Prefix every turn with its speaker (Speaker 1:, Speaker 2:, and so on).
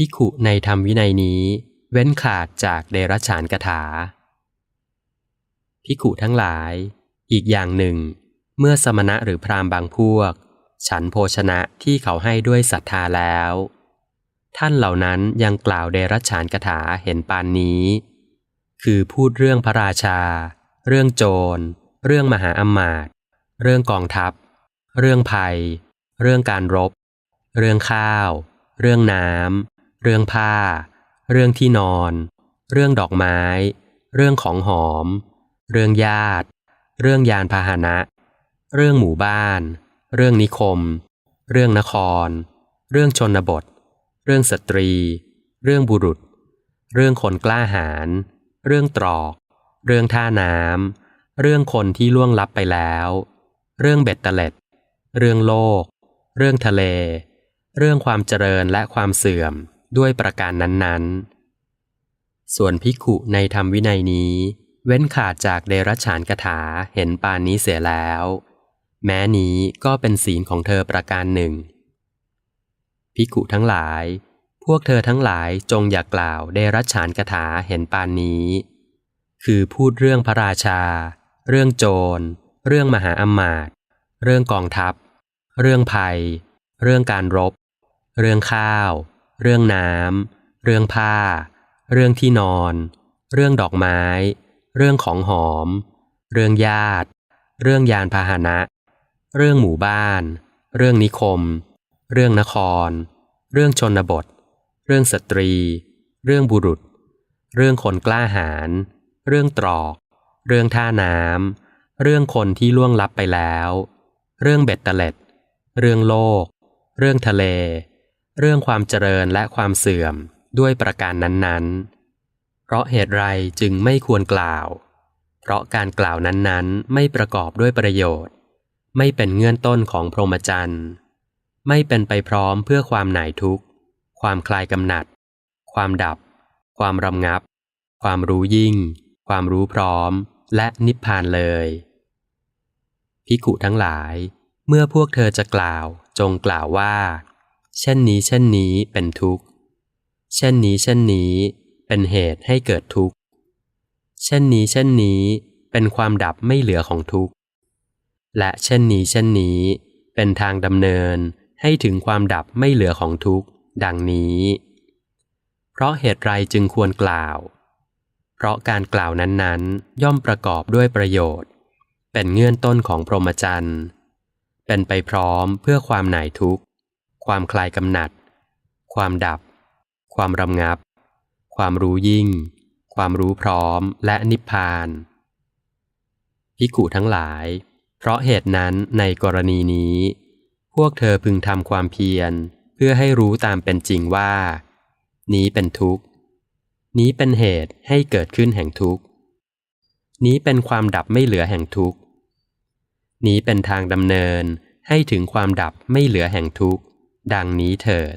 Speaker 1: พิขุในธรรมวินัยนี้ เว้นขาดจากเดรัจฉานกถา พิขุทั้งหลาย อีกอย่างหนึ่ง เมื่อสมณะหรือพราหมณ์บางพวก ฉันโภชนะที่เขาให้ด้วยศรัทธาแล้ว ท่านเหล่านั้นยังกล่าวเดรัจฉานกถาเห็นปานนี้ คือพูดเรื่องพระราชา เรื่องโจร เรื่องมหาอำมาตย์เรื่องกองทัพ เรื่องภัย เรื่องการรบ เรื่องข้าว เรื่องน้ำ เรื่องผ้า เรื่องที่นอน เรื่องดอกไม้ เรื่องของหอม เรื่องญาติ เรื่องยานพาหนะ เรื่องหมู่บ้าน เรื่องนิคม เรื่องนคร เรื่องชนบท เรื่องสตรี เรื่องบุรุษ เรื่องคนกล้าหาญ เรื่องตรอก เรื่องท่าน้ำ เรื่องคนที่ล่วงลับไปแล้ว เรื่องเบ็ดเตล็ด เรื่องโลก เรื่องทะเล เรื่องความเจริญและความเสื่อม ด้วยประการนั้นๆ ส่วนภิกขุในธรรมวินัยนี้ เว้นขาดจากเดรัจฉานกถาเห็นปานนี้เสียแล้ว แม้นี้ก็เป็นศีลของเธอประการหนึ่งภิกขุทั้งหลาย พวกเธอทั้งหลายจงอย่ากกล่าวเดรัจฉานกถาเห็นปานนี้ คือพูดเรื่องพระราชา เรื่องโจร เรื่องมหาอำมาตย์เรื่องกองทัพ เรื่องภัย เรื่องการรบ เรื่องข้าว เรื่องน้ำ เรื่องผ้า เรื่องที่นอน เรื่องดอกไม้ เรื่องของหอม เรื่องญาติ เรื่องยานพาหนะ เรื่องหมู่บ้าน เรื่องนิคม เรื่องนคร เรื่องชนบท เรื่องสตรี เรื่องบุรุษ เรื่องคนกล้าหาญ เรื่องตรอก เรื่องท่าน้ำ เรื่องคนที่ล่วงลับไปแล้ว เรื่องเบ็ดเล็ด เรื่องโลก เรื่องทะเล เรื่องความเจริญและความเสื่อมด้วยประการนั้นๆ เพราะเหตุไรจึงไม่ควรกล่าว เพราะการกล่าวนั้นๆ ไม่ประกอบด้วยประโยชน์ ไม่เป็นเงื่อนต้นของพรหมจรรย์ ไม่เป็นไปพร้อมเพื่อความหน่ายทุกข์ ความคลายกำหนัด ความดับ ความรำงับ ความรู้ยิ่ง ความรู้พร้อม และนิพพานเลยพิกุทั้งหลาย เมื่อพวกเธอจะกล่าวจงกล่าวว่า เช่นนี้เช่นนี้เป็นทุกข์ เช่นนี้เช่นนี้เป็นเหตุให้เกิดทุกข์ เช่นนี้เช่นนี้เป็นความดับไม่เหลือของทุกข์ และเช่นนี้เช่นนี้เป็นทางดำเนินให้ถึงความดับไม่เหลือของทุกข์ดังนี้ เพราะเหตุไรจึงควรกล่าว เพราะการกล่าวนั้นๆ ย่อมประกอบด้วยประโยชน์ เป็นเงื่อนต้นของพรหมจรรย์ เป็นไปพร้อมเพื่อความหน่ายทุกข์ ความคลายกำหนัด ความดับ ความรำงับ ความรู้ยิ่ง ความรู้พร้อมและนิพพานพิกุทั้งหลาย เพราะเหตุนั้นในกรณีนี้ พวกเธอพึงทำความเพียร เพื่อให้รู้ตามเป็นจริงว่า นี้เป็นทุกข์ นี้เป็นเหตุให้เกิดขึ้นแห่งทุกข์ นี้เป็นความดับไม่เหลือแห่งทุกข์ นี้เป็นทางดำเนินให้ถึงความดับไม่เหลือแห่งทุกข์ ดังนี้เถิด